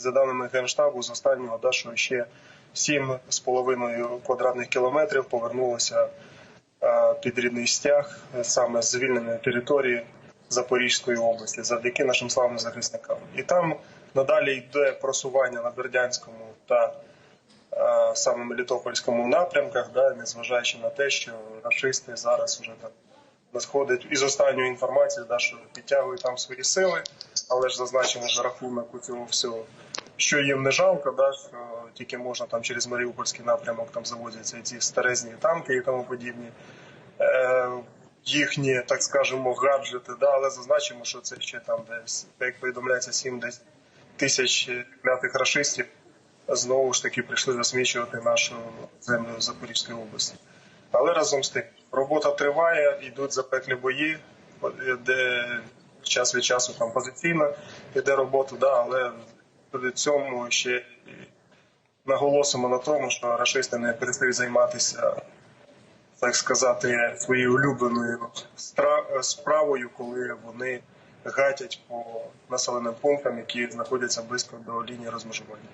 За даними Генштабу, з останнього да, що ще 7,5 квадратних кілометрів повернулося е, під рідний стяг е, саме з звільненої території Запорізької області, завдяки нашим славним захисникам. І там надалі йде просування на Бердянському та е, саме Мелітопольському напрямках, да, незважаючи на те, що рашисти зараз вже там надходить із останньої інформації, да, що підтягують там свої сили, але ж зазначимо за рахунок у цього всього, що їм не жалко, да, що тільки можна там через Маріупольський напрямок там завозяться ці старезні танки і тому подібні. Е, їхні, так скажемо, гаджети, да, але зазначимо, що це ще там десь, як повідомляється, 7 десь тисяч клятих рашистів знову ж таки прийшли засмічувати нашу землю Запорізької області. Але разом з тим робота триває, йдуть запеклі бої, де час від часу там позиційно йде робота, да, але при цьому ще наголосимо на тому, що рашисти не перестають займатися, так сказати, своєю улюбленою справою, коли вони гатять по населеним пунктам, які знаходяться близько до лінії розмежування.